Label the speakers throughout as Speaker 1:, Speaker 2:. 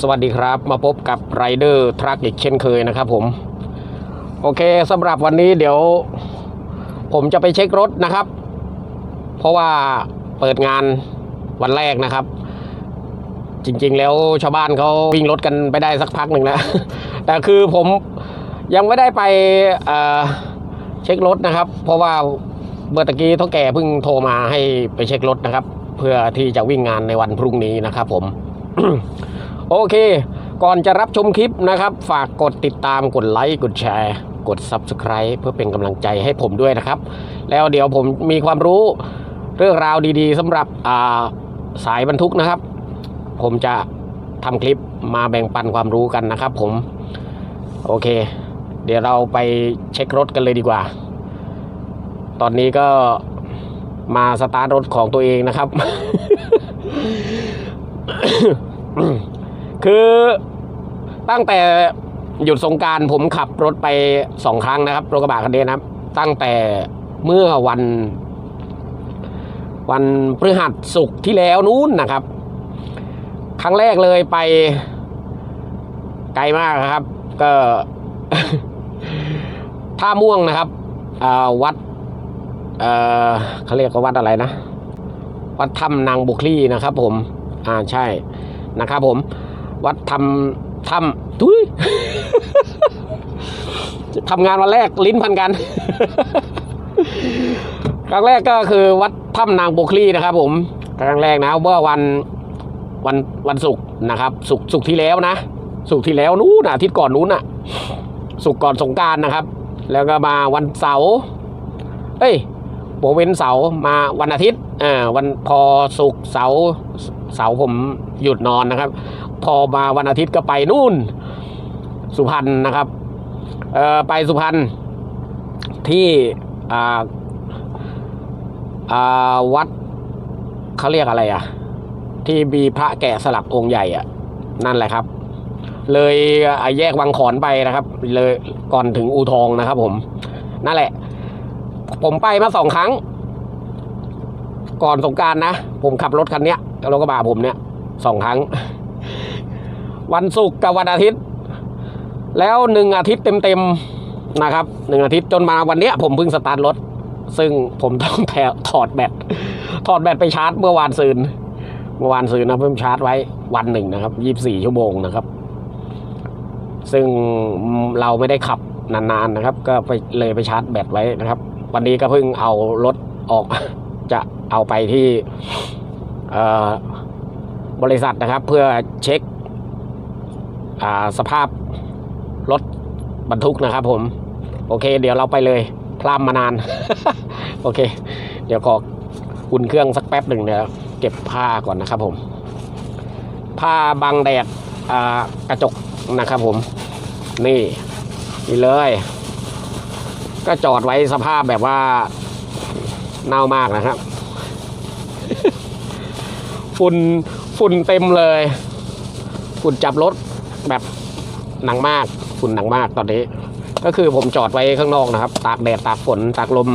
Speaker 1: สวัสดีครับ มาพบกับไรเดอร์ทรัคอีกเช่นเคยนะครับผม โอเคสำหรับวันนี้เดี๋ยว ผมจะไปเช็ครถนะครับ เพราะว่าเปิดงานวันแรกนะครับ จริงๆแล้วชาวบ้านเขาวิ่งรถกันไปได้สักพักหนึ่งแล้วแต่คือผมยังไม่ได้ไปเเช็ครถนะครับ เพราะว่าเมื่อตะกี้ท่าแก่เพิ่งโทรมาให้ไปเช็ครถนะครับ เพื่อที่จะวิ่งงานในวันพรุ่งนี้นะครับผม โอเค ก่อนจะรับชมคลิปนะครับ ฝากกดติดตามกดไลค์กดแชร์กด Subscribe เพื่อเป็นกำลังใจให้ผมด้วยนะครับ แล้วเดี๋ยวผมมีความรู้เรื่องราวดีๆสำหรับาสายบรรทุกนะครับ ผมจะทำคลิปมาแบ่งปันความรู้กันนะครับผม โอเค เดี๋ยวเราไปเช็ครถกันเลยดีกว่า ตอนนี้ก็มาสตาร์ทรถของตัวเองนะครับ คือตั้งแต่หยุดสงการผมขับรถไปสองครั้งนะครับรถกระบะคันนี้นะครับ ตั้งแต่เมื่อวัน วันพฤหัสสุกร์ที่แล้วนู้นนะครับ ครั้งแรกเลยไปไกลมากครับ ก็ท่าม่วงนะครับวัดเอ่อเขาเรียกว่าวัดอะไรนะ วัดถ้ำนางบุคลีนะครับผม อ่าใช่นะครับผม วัดทำถ้ำทุยทำงานวันแรกลิ้นพันกัน ครั้งแรกก็คือวัดถ้ำนางโบคลีนะครับ ผม ครั้งแรกนะเมื่อวันวันวันศุกร์นะครับศุกร์ศุกร์ที่แล้วนะศุกร์ที่แล้วนู้นนะอาทิตย์ก่อนนู้นน่ะศุกร์ก่อนสงการนะครับ แล้วก็มาวันเสาร์เอ้ย โบเว้นเสาร์มาวันอาทิตย์อ่าวันพอศุกร์เสาร์เสาร์ผมหยุดนอนนะครับ พอมาวันอาทิตย์ก็ไปนู่น สุพรรณนะครับเอ่อไปสุพรรณที่อ่าอ่าวัดเขาเรียกอะไรอะ ที่มีพระแกะสลักองค์ใหญ่อะ นั่นแหละครับ เลยอ่าแยกวังขอนไปนะครับ เลยก่อนถึงอูทองนะครับผมนั่นแหละ ผมไปมาสองครั้ง ก่อนสงการนะ ผมขับรถคันเนี้ยรถกระบะผมเนี้ยสองครั้ง วันศุกร์กับวันอาทิตย์ แล้วหนึ่งอาทิตย์เต็มๆนะครับหนึ่งอาทิตย์จนมาวันเนี้ย ผมเพิ่งสตาร์ทรถ ซึ่งผมต้องแถถอดแบตถอดแบตไปชาร์จเมื่อวานซืนเมื่อวานซืนนะเพิ่มชาร์จไว้วันหนึ่งนะครับยี่บสี่ชั่วโมงนะครับ ซึ่งเราไม่ได้ขับนานๆนะครับ ก็ไปเลยไปชาร์จแบตไว้นะครับ วันนี้ก็เพิ่งเอารถออก จะเอาไปที่บริษัทนะครับ เพื่อเช็คสภาพรถบรรทุกนะครับผม โอเค เดี๋ยวเราไปเลยพลามมานาน โอเค เดี๋ยวขออุ่นเครื่องสักแป๊บหนึ่งเดี๋ยวเก็บผ้าก่อนนะครับผม ผ้าบังแดดกระจกนะครับผม นี่นี่เลย ก็จอดไว้สภาพแบบว่าเน่ามากนะครับ ฝุ่นฝุ่นเต็มเลย ฝุ่นจับรถแบบหนังมาก ฝุ่นหนังมากตอนนี้ ก็คือผมจอดไว้ข้างนอกนะครับ ตากแดดตากฝนตากลม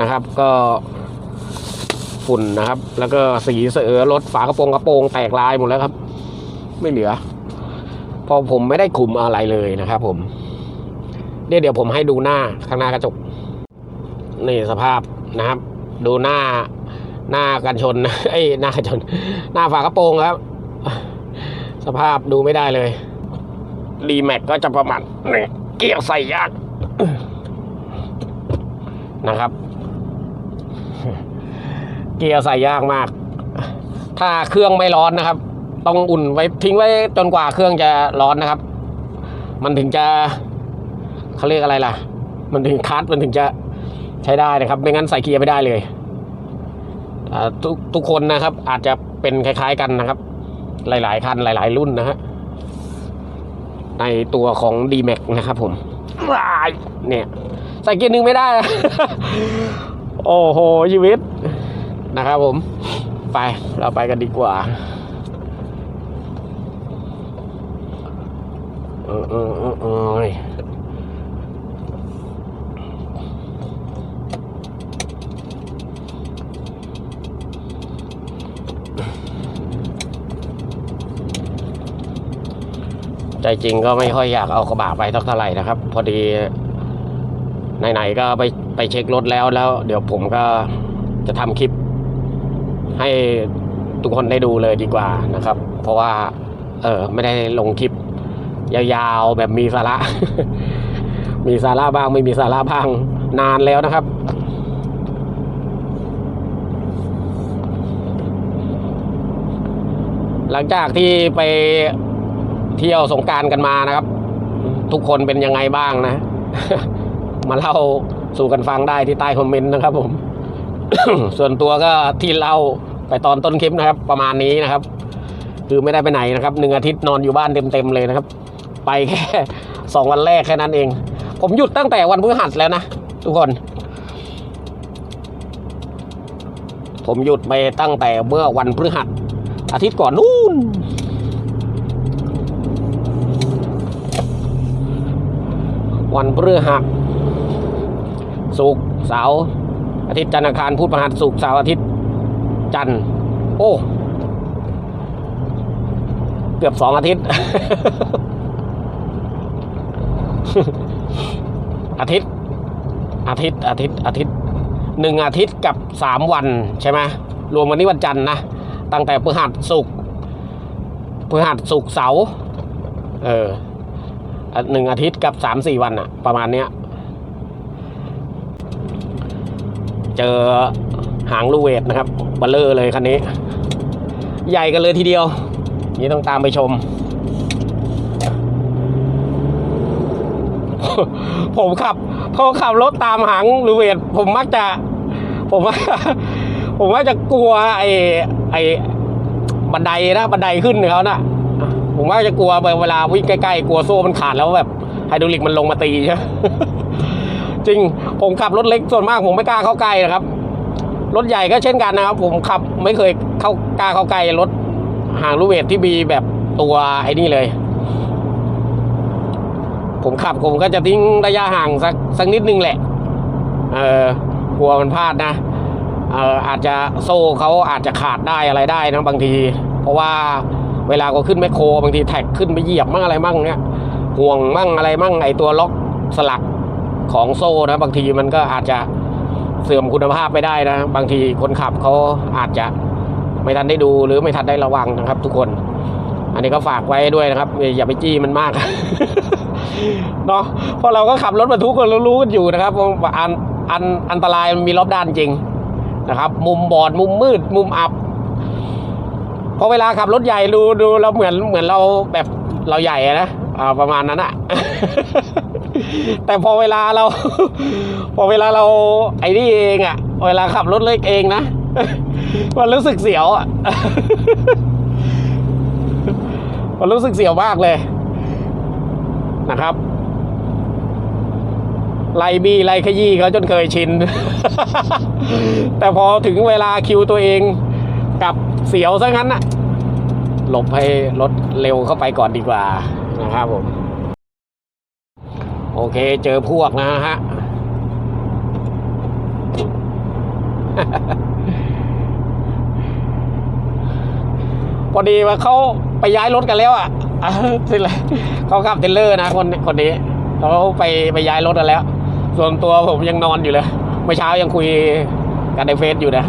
Speaker 1: นะครับ ก็ฝุ่นนะครับ แล้วก็สีเสือรถฝากระโปรงกระโปรงแตกลายหมดแล้วครับ ไม่เหลือ พอผมไม่ได้คุมอะไรเลยนะครับผม เดี๋ยวเดี๋ยวผมให้ดูหน้าข้างหน้ากระจกนี่สภาพนะครับ ดูหน้าหน้ากันชนเอ้หน้ากันชน หน้าฝากระโปรงครับ สภาพดูไม่ได้เลยรีแม็กก็จะประมาณนี่เกียร์ใส่ยากนะครับ เกียร์ใส่ยากมาก ถ้าเครื่องไม่ร้อนนะครับ ต้องอุ่นไว้ทิ้งไว้จนกว่าเครื่องจะร้อนนะครับ มันถึงจะ เขาเรียกอะไรล่ะ มันถึงคัสมันถึงจะใช้ได้นะครับ ไม่งั้นใส่เกียร์ไม่ได้เลยทุกทุกคนนะครับ อาจจะเป็นคล้าย ๆกันนะครับ หลาย ๆ คันหลาย ๆ รุ่นนะฮะในตัวของ d m a x นะครับผมว้ายเนี่ย ใส่เกียร์หนึ่งไม่ได้ โอ้โหชีวิตนะครับผม ไปเราไปกันดีกว่าเออเออเออ ใจจริงก็ไม่ค่อยอยากเอากระบะไปสักเท่าไหร่นะครับ พอดีไหนๆก็ไปไปเช็ครถแล้วแล้ว เดี๋ยวผมก็จะทำคลิป ให้ทุกคนได้ดูเลยดีกว่านะครับ เพราะว่า เออไม่ได้ลงคลิป ยาวๆแบบมีสาระ มีสาระบ้างไม่มีสาระบ้างนานแล้วนะครับหลังจากที่ไป เที่ยวสงการกันมานะครับ ทุกคนเป็นยังไงบ้างนะ มาเล่าสู่กันฟังได้ที่ใต้คอมเมนต์นะครับ ผม ส่วนตัวก็ที่เล่าไปตอนต้นคลิปนะครับ ประมาณนี้นะครับ คือไม่ได้ไปไหนนะครับหนึ่งอาทิตย์นอนอยู่บ้านเต็มๆเลยนะครับ ไปแค่สองวันแรกแค่นั้นเอง ผมหยุดตั้งแต่วันพฤหัสแล้วนะทุกคน ผมหยุดไปตั้งแต่เมื่อวันพฤหัสอาทิตย์ก่อนนู่น วันพฤหัสศุกร์เสาร์อาทิตย์จันทร์อังคารพุธพฤหัสศุกร์เสาร์อาทิตย์จันทร์โอ้เกือบสองอาทิตย์ อาทิตย์ อาทิตย์ อาทิตย์ อาทิตย์หนึ่งอาทิตย์กับสามวันใช่ไหมรวมวันนี้วันจันทร์นะ ตั้งแต่พฤหัสศุกร์พฤหัสศุกร์เสาร์เอออะ หนึ่งอาทิตย์กับสามสี่วันอะประมาณเนี้ย เจอหางลูเวตนะครับบัลเลอร์เลยคันนี้ ใหญ่กันเลยทีเดียว นี่ต้องตามไปชม ผมขับพอขับรถตามหางลูเวตผมมักจะ ผมว่าผมว่าจะกลัวไอ้ไอ้บันไดนะบันไดขึ้นเขานะ ผมว่าจะกลัวเวลาวิ่งใกล้ๆกลัวโซ่มันขาดแล้วแบบไฮดรอลิกมันลงมาตีใช่ไหมจริงผมขับรถเล็กส่วนมากผมไม่กล้าเข้าใกล้นะครับ รถใหญ่ก็เช่นกันนะครับ ผมขับไม่เคยเข้ากล้าเข้าใกล้รถหางลูเวทที่มีแบบตัวไอ้นี่เลย ผมขับผมก็จะทิ้งระยะห่างสักสักนิดนึงแหละ เออกลัวมันพลาดนะเอออาจจะโซ่เขาอาจจะขาดได้อะไรได้นะบางที เพราะว่า เวลาก็ขึ้นแมคโครบางทีแท็กขึ้นไปเหยียบมั่งอะไรมั่งเนี่ยห่วงมั่งอะไรมั่งไอตัวล็อกสลักของโซ่นะ บางทีมันก็อาจจะเสื่อมคุณภาพไปได้นะ บางทีคนขับเขาอาจจะไม่ทันได้ดูหรือไม่ทันได้ระวังนะครับ ทุกคน อันนี้ก็ฝากไว้ด้วยนะครับ อย่าไปจี้มันมากเนาะเพราะเราก็ขับรถบรรทุกกันรู้กันอยู่นะครับว่าอันอันอันตรายมันมีรอบด้านจริงนะครับ มุมบอดมุมมืด มุมอับ พอเวลาขับรถใหญ่ดูดูเราเหมือนเหมือนเราแบบเราใหญ่นะอ่าประมาณนั้นอะแต่พอเวลาเรา พอเวลาเราไอ้นี่เองอะเวลาขับรถเล็กเองนะมันรู้สึกเสียวอะมันรู้สึกเสียวมากเลยนะครับไล่บี้ไล่ขยี้เขาจนเคยชิน แต่พอถึงเวลาคิวตัวเอง กับเสียวซะงั้นน่ะ หลบให้รถเร็วเข้าไปก่อนดีกว่านะครับผม โอเคเจอพวกนะฮะพอดีว่าเขาไปย้ายรถกันแล้วอะอะสิเลยเขาขับเทรลเลอร์นะคนคนนี้เขาไปไปย้ายรถกันแล้ว ส่วนตัวผมยังนอนอยู่เลย เมื่อเช้ายังคุยกันในเฟซอยู่นะ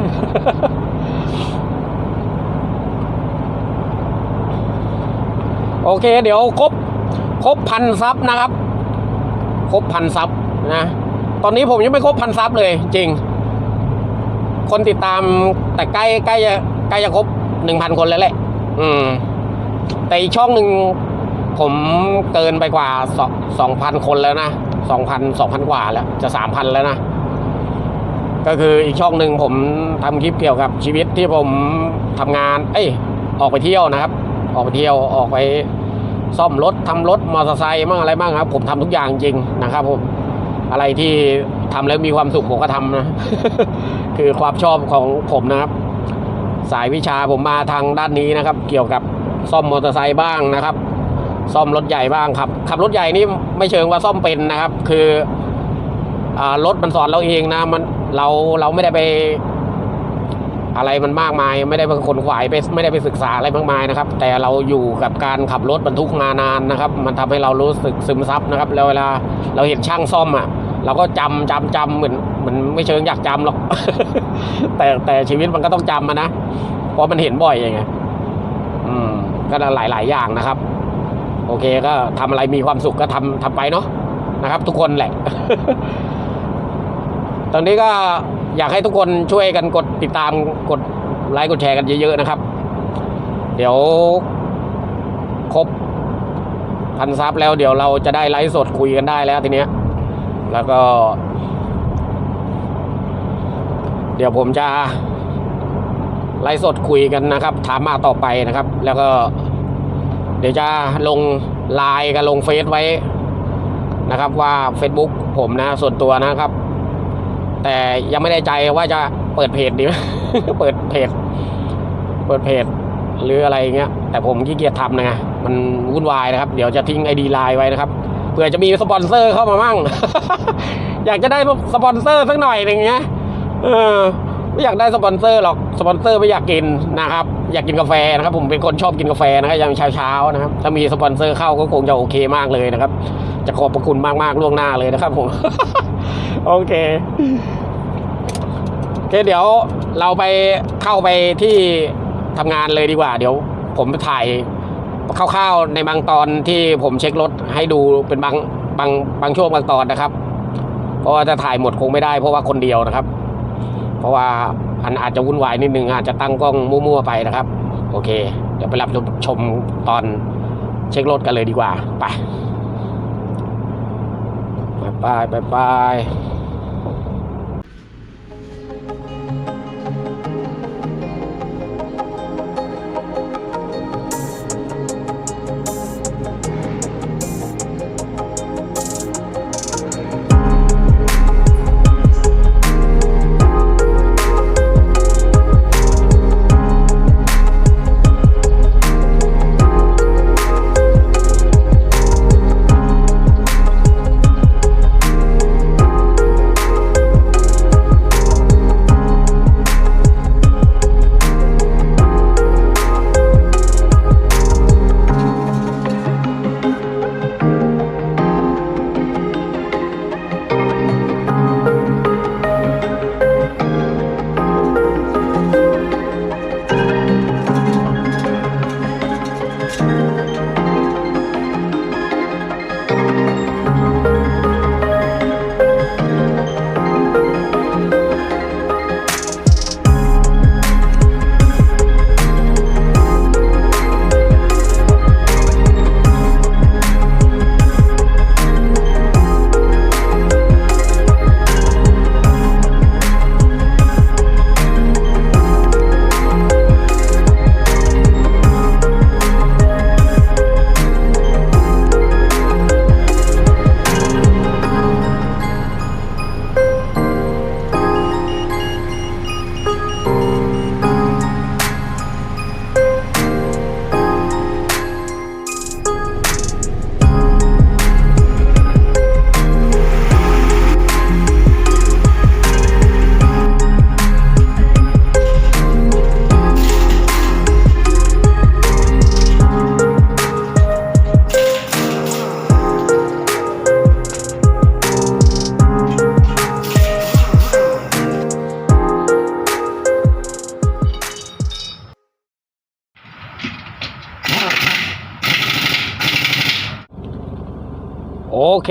Speaker 1: โอเค เดี๋ยวครบครบพันซับนะครับครบพันซับนะตอนนี้ผมยังไม่ครบพันซับเลยจริง คนติดตามแต่ใกล้ใกล้จะใกล้จะครบหนึ่งพันคนแล้วแหละ อืม แต่อีกช่องหนึ่งผมเกินไปกว่าสองสองพันคนแล้วนะสองพันสองพันกว่าแล้ว จะสามพันแล้วนะ ก็คืออีกช่องหนึ่งผมทำคลิปเกี่ยวกับชีวิตที่ผมทำงาน เอ้ย ออกไปเที่ยวนะครับ ออกไปเที่ยวออกไป ซ่อมรถทำรถมอเตอร์ไซค์มั่งอะไรบ้างครับ ผมทำทุกอย่างจริงนะครับ ผมอะไรที่ทำแล้วมีความสุขผมก็ทำนะ คือความชอบของผมนะครับ สายวิชาผมมาทางด้านนี้นะครับ เกี่ยวกับซ่อมมอเตอร์ไซค์บ้างนะครับ ซ่อมรถใหญ่บ้างครับขับรถใหญ่นี่ไม่เชิงว่าซ่อมเป็นนะครับ คืออรถมันสอนเราเองนะมันเราเราไม่ได้ไป อะไรมันมากมายไม่ได้เป็นคนขวายไปไม่ได้ไปศึกษาอะไรมากมายนะครับ แต่เราอยู่กับการขับรถบรรทุกมานานนะครับ มันทำให้เรารู้สึกซึมซับนะครับแล้วเวลาเราเห็นช่างซ่อมอะเราก็จำจำจำเหมือนเหมือนไม่เชิงอยากจำหรอก แต่แต่ชีวิตมันก็ต้องจำมานะเพราะมันเห็นบ่อยไงอืม ก็หลายหลายอย่างนะครับ โอเคก็ทำอะไรมีความสุขก็ทำทำไปเนาะนะครับ ทุกคนแหละ ตอนนี้ก็ อยากให้ทุกคนช่วยกันกดติดตามกดไลค์กดแชร์กันเยอะๆนะครับ เดี๋ยวครบพันซับแล้วเดี๋ยวเราจะได้ไลฟ์สดคุยกันได้แล้วทีเนี้ย แล้วก็ เดี๋ยวผมจะไลฟ์สดคุยกันนะครับ ถามมาต่อไปนะครับ แล้วก็ เดี๋ยวจะลงไลน์กับลงเฟซไว้นะครับว่า Facebook ผมนะส่วนตัวนะครับ แต่ยังไม่ได้ใจว่าจะเปิดเพจดีไหมเปิดเพจ เปิดเพจหรืออะไรเงี้ย แต่ผมขี้เกียจทำนะไงมันวุ่นวายนะครับ เดี๋ยวจะทิ้งไอดีไลน์ไว้นะครับเผื่อจะมีสปอนเซอร์เข้ามามั่ง อยากจะได้สปอนเซอร์สักหน่อยหนึ่งเงี้ยเออไม่อยากได้สปอนเซอร์หรอกสปอนเซอร์ไม่อยากกินนะครับ อยากกินกาแฟนะครับ ผมเป็นคนชอบกินกาแฟนะครับยามเช้าๆนะครับ ถ้ามีสปอนเซอร์เข้าก็คงจะโอเคมากเลยนะครับ จะขอบพระคุณมากๆล่วงหน้าเลยนะครับผม โอเคโอเคเดี๋ยวเราไปเข้าไปที่ทำงานเลยดีกว่า เดี๋ยว ผมไปถ่ายคร่าวๆในบางตอนที่ผมเช็ครถให้ดูเป็นบางบางบางช่วงบางตอนนะครับ เพราะว่าจะถ่ายหมดคงไม่ได้เพราะว่าคนเดียวนะครับ เพราะว่าอันอาจจะวุ่นวายนิดนึงอาจจะตั้งกล้องมั่วๆไปนะครับ โอเค เดี๋ยวไปรับชมตอนเช็ครถกันเลยดีกว่า ไป ไปไ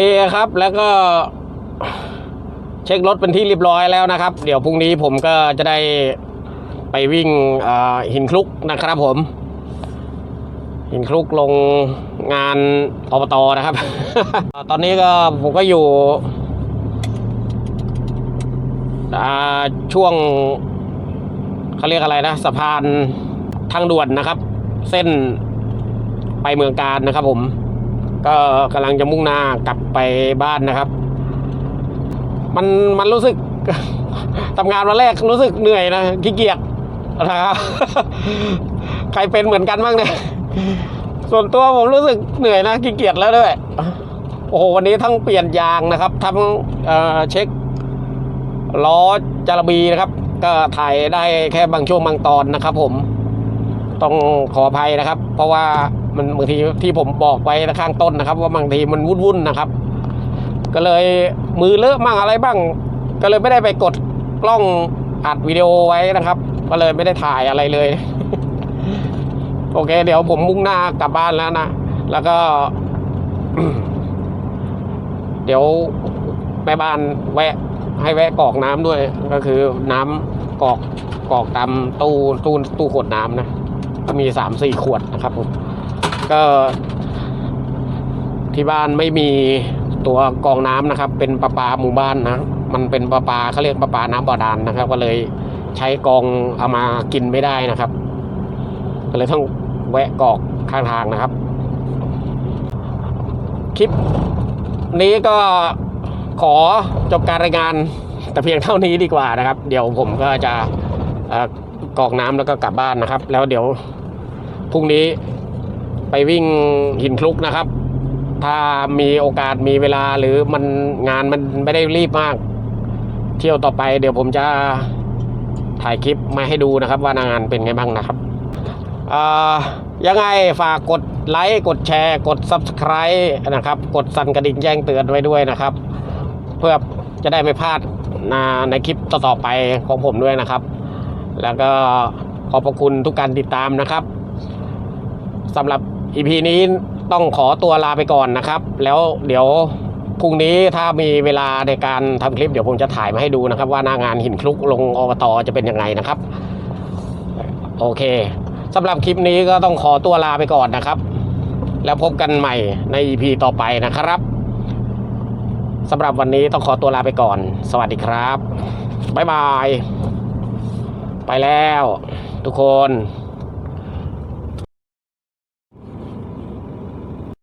Speaker 1: เคครับแล้วก็เช็ครถเป็นที่เรียบร้อยแล้วนะครับ เดี๋ยวพรุ่งนี้ผมก็จะได้ไปวิ่งหินคลุกนะครับผม หินคลุกลงงานอบตนะครับ ตอนนี้ก็ผมก็อยู่ช่วงเขาเรียกอะไรนะสะพานทางด่วนนะครับ เส้นไปเมืองการนะครับผม ก็กำลังจะมุ่งหน้ากลับไปบ้านนะครับ มันมันรู้สึกทำงานวันแรกรู้สึกเหนื่อยนะขี้เกียจนะครับใครเป็นเหมือนกันบ้างเนี่ยส่วนตัวผมรู้สึกเหนื่อยนะขี้เกียจแล้วด้วยโอ้โหวันนี้ทั้งเปลี่ยนยางนะครับ ทั้งเเช็คล้อจารบีนะครับ ก็ถ่ายได้แค่บางช่วงบางตอนนะครับ ผมต้องขออภัยนะครับ เพราะว่า มันบางทีที่ผมบอกไว้ข้างต้นนะครับ ว่าบางทีมันวุ่นๆนะครับ ก็เลยมือเลอะมั่งอะไรบ้าง ก็เลยไม่ได้ไปกดกล้องอัดวิดีโอไว้นะครับ ก็เลยไม่ได้ถ่ายอะไรเลย โอเค เดี๋ยวผมมุ่งหน้ากลับบ้านแล้วนะแล้วก็ เดี๋ยวแม่บ้านแวะ ให้แวะกรอกน้ำด้วย ก็คือน้ำกรอกกรอกตามตู้ตู้ตู้ขวดน้ำนะก็มีสามสี่ขวดนะครับผม ก็ที่บ้านไม่มีตัวกองน้ำนะครับ เป็นประปาหมู่บ้านนะ มันเป็นประปาเขาเรียกประปาน้ำบาดาลนะครับ ก็เลยใช้กองเอามากินไม่ได้นะครับ ก็เลยต้องแวะกอกข้างทางนะครับ คลิปนี้ก็ขอจบการรายงานแต่เพียงเท่านี้ดีกว่านะครับ เดี๋ยวผมก็จะเอ่อกอกน้ำแล้วก็กลับบ้านนะครับ แล้วเดี๋ยวพรุ่งนี้ ไปวิ่งหินคลุกนะครับ ถ้ามีโอกาสมีเวลาหรือมันงานมันไม่ได้รีบมาก เที่ยวต่อไปเดี๋ยวผมจะถ่ายคลิปมาให้ดูนะครับ ว่างานเป็นไงบ้างนะครับยังไงฝากกดไลค์กดแชร์ กด Subscribe นะครับ กดสั่นกระดิ่งแจ้งเตือนไว้ด้วยนะครับ เพื่อจะได้ไม่พลาดนในคลิปต่อๆไปของผมด้วยนะครับ แล้วก็ขอบพระคุณทุกการติดตามนะครับสำหรับ EP นี้ต้องขอตัวลาไปก่อนนะครับ แล้วเดี๋ยวพรุ่งนี้ถ้ามีเวลาในการทำคลิปเดี๋ยวผมจะถ่ายมาให้ดูนะครับ ว่าหน้างานหินคลุกลงอบตจะเป็นยังไงนะครับ โอเคสำหรับคลิปนี้ก็ต้องขอตัวลาไปก่อนนะครับ แล้วพบกันใหม่ใน EP ต่อไปนะครับสำหรับวันนี้ต้องขอตัวลาไปก่อน สวัสดีครับบ๊ายบาย ไปแล้ว ทุกคน